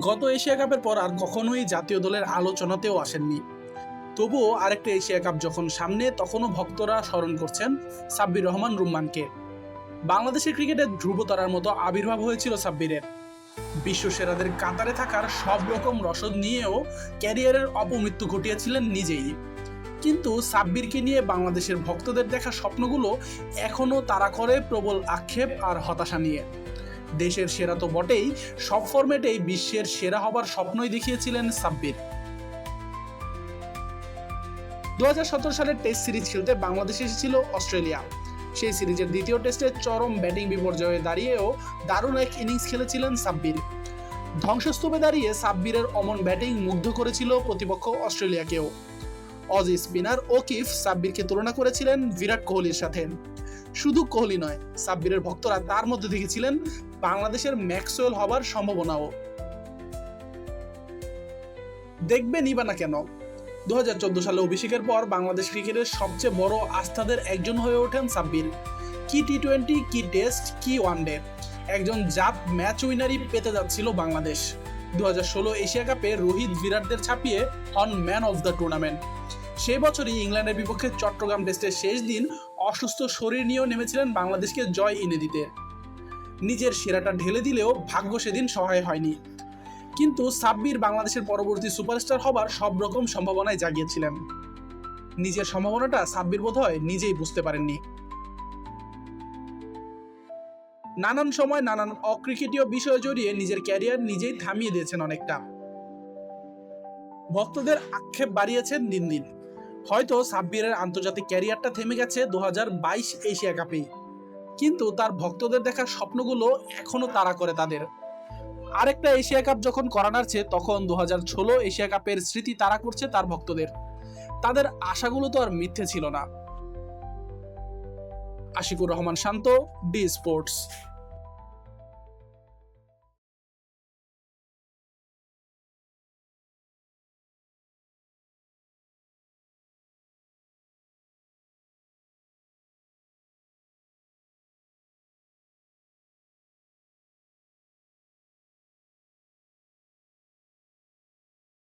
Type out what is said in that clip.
গত এশিয়া কাপের পর আর কখনোই জাতীয় দলের আলোচনাতেও আসেননি। তবুও আরেকটা এশিয়া কাপ যখন সামনে, তখনও ভক্তরা স্মরণ করছেন সাব্বির রহমান রুম্মানকে। বাংলাদেশের ক্রিকেটের ধ্রুবতারার মতো আবির্ভাব হয়েছিল সাব্বিরের। বিশ্ব সেরাদের কাতারে থাকার সব রকম রসদ নিয়েও ক্যারিয়ারের অপমৃত্যু ঘটিয়েছিলেন নিজেই। কিন্তু সাব্বিরকে নিয়ে বাংলাদেশের ভক্তদের দেখা স্বপ্নগুলো এখনও তারা করে প্রবল আক্ষেপ আর হতাশা নিয়ে। দেশের সেরা তো বটেই, সব ফরম্যাটেই বিশ্বের সেরা হবার স্বপ্নই দেখিয়েছিলেন সাব্বির। দু সালের টেস্ট সিরিজ খেলতে বাংলাদেশ এসেছিল অস্ট্রেলিয়া। সেই সিরিজের দ্বিতীয় টেস্টে চরম ব্যাটিং বিপর্যয়ে দাঁড়িয়েও দারুণ এক ইনিংস খেলেছিলেন সাব্বির। ধ্বংসস্তূপে দাঁড়িয়ে সাব্বিরের অমন ব্যাটিং মুগ্ধ করেছিল প্রতিপক্ষ অস্ট্রেলিয়াকেও। অজি স্পিনার ওকিফ সাব্বিরকে তুলনা করেছিলেন বিরাট কোহলির সাথে। শুধু কোহলি নয়, সাব্বিরের ভক্তরা তার মধ্যে দেখেছিলেন বাংলাদেশের ম্যাক্সওয়েল হবার সম্ভাবনাও। দেখবেনই বা না কেন, দুহাজার চোদ্দ সালে অভিষেকের পর বাংলাদেশ ক্রিকেটের সবচেয়ে বড় আস্থাদের একজন হয়ে ওঠেন সাব্বির। কি টি টোয়েন্টি কি টেস্ট, কি ওয়ানডে একজন জাপ ম্যাচ উইনারই পেতে যাচ্ছিল বাংলাদেশ। দু হাজার ষোলো এশিয়া কাপে রোহিত বিরাটদের ছাপিয়ে হন ম্যান অফ দ্য টুর্নামেন্ট। সেই বছরই ইংল্যান্ডের বিপক্ষে চট্টগ্রাম টেস্টের শেষ দিন অসুস্থ শরীর নিয়েও নেমেছিলেন বাংলাদেশকে জয় এনে দিতে। নিজের সেরাটা ঢেলে দিলেও ভাগ্য সেদিন সহায় হয়নি। কিন্তু সাব্বির বাংলাদেশের পরবর্তী সুপারস্টার হবার সব রকম সম্ভাবনায় জাগিয়েছিলেন। নিজের সম্ভাবনাটা সাব্বির বোধ হয় নিজেই বুঝতে পারেননি। নানান সময় নানান অক্রিকেটীয় বিষয় জড়িয়ে নিজের ক্যারিয়ার নিজেই থামিয়ে দিয়েছেন অনেকটা। ভক্তদের আক্ষেপ বাড়িয়েছেন দিন দিন। হয়তো সাব্বিরের আন্তর্জাতিক ক্যারিয়ারটা থেমে গেছে দু হাজার বাইশ এশিয়া কাপে। কিন্তু তার ভক্তদের দেখা স্বপ্নগুলো এখনও তারা করে তাদের। আরেকটা এশিয়া কাপ যখন করা নাড়ছে তখন দু হাজার ষোলো এশিয়া কাপের স্মৃতি তারা করছে তার ভক্তদের। তাদের আশাগুলো তো আর মিথ্যে ছিল না। Ashikur Rahman Shanto, D sports.